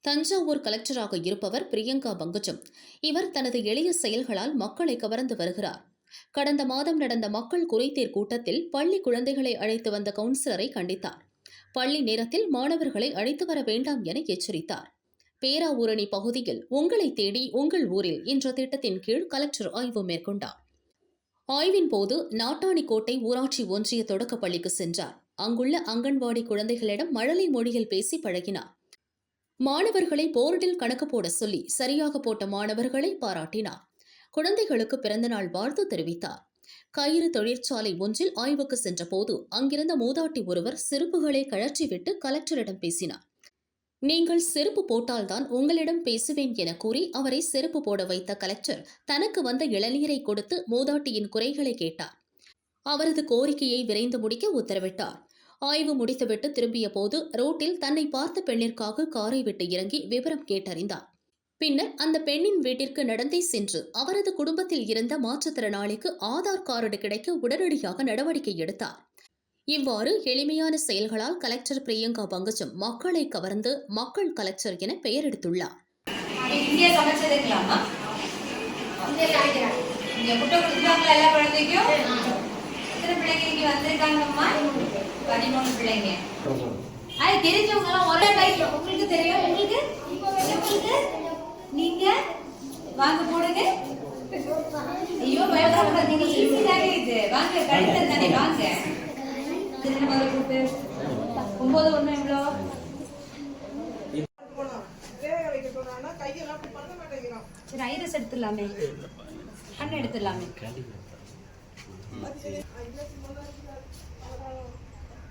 தஞ்சாவூர் கலெக்டராக இருப்பவர் பிரியங்கா பங்குஜம் இவர் தனது எளிய செயல்களால் மக்களை கவர்ந்து வருகிறார். கடந்த மாதம் நடந்த மக்கள் குறைதீர் கூட்டத்தில் பள்ளி குழந்தைகளை அழைத்து வந்த கவுன்சிலரை கண்டித்தார். பள்ளி நேரத்தில் மாணவர்களை அழைத்து வர வேண்டாம் என எச்சரித்தார். பேராவூரணி பகுதியில் உங்களை தேடி உங்கள் ஊரில் என்ற திட்டத்தின் கீழ் கலெக்டர் ஆய்வு மேற்கொண்டார். ஆய்வின் போது நாட்டாணிக்கோட்டை ஊராட்சி ஒன்றிய தொடக்கப் பள்ளிக்கு சென்றார். அங்குள்ள அங்கன்வாடி குழந்தைகளிடம் மழலை மொழியில் பேசி பழகினார். மாணவர்களை போர்டில் கணக்கு போட சொல்லி சரியாக போட்ட மாணவர்களை பாராட்டினார். குழந்தைகளுக்கு பிறந்தநாள் வாழ்த்து தெரிவித்தார். கயிறு தொழிற்சாலை ஒன்றில் ஆய்வுக்கு சென்றபோது அங்கிருந்த மூதாட்டி ஒருவர் செருப்புகளை கழற்றிவிட்டு கலெக்டரிடம் பேசினார். நீங்கள் செருப்பு போட்டால்தான் உங்களிடம் பேசுவேன் என கூறி அவரை செருப்பு போட வைத்த கலெக்டர் தனக்கு வந்த இளநீரை கொடுத்து மூதாட்டியின் குறைகளை கேட்டார். அவரது கோரிக்கையை விரைந்து முடிக்க உத்தரவிட்டார். ஆய்வு முடித்துவிட்டு திரும்பிய போது ரோட்டில் தன்னை பார்த்த பெண்ணிற்காக காரை விட்டு இறங்கி விவரம் கேட்டறிந்தார். பின்னர் அந்த பெண்ணின் வீட்டிற்கு நடந்தே சென்று அவரது குடும்பத்தில் இருந்த மாற்றுத்திறனாளிக்கு ஆதார் கார்டு கிடைக்க உடனடியாக நடவடிக்கை எடுத்தார். இவ்வாறு எளிமையான செயல்களால் கலெக்டர் பிரியங்கா பங்கஜம் மக்களை கவர்ந்து மக்கள் கலெக்டர் என பெயர் எடுத்துள்ளார். இங்கே பிள்ளைங்க இங்க வந்திருக்காங்கம்மா? பதிமூணு பிள்ளைங்க. அது தெரிஞ்சவங்க எல்லாம் ஒரே பைக் உங்களுக்கு தெரியும்? உங்களுக்கு? உங்களுக்கு? நீங்க? வாங்க போடுங்க. ஐயோ பயப்படாதீங்க ஈஸி தானே இது. வாங்க கழுத்த தானே வாங்க. முதல்ல கூப்பிட்டு ஒன்பது ஒண்ணு எவ்வளோ? சரி ஐரஸ் எடுத்துடலாமே. கண் எடுத்துடலாமே. し。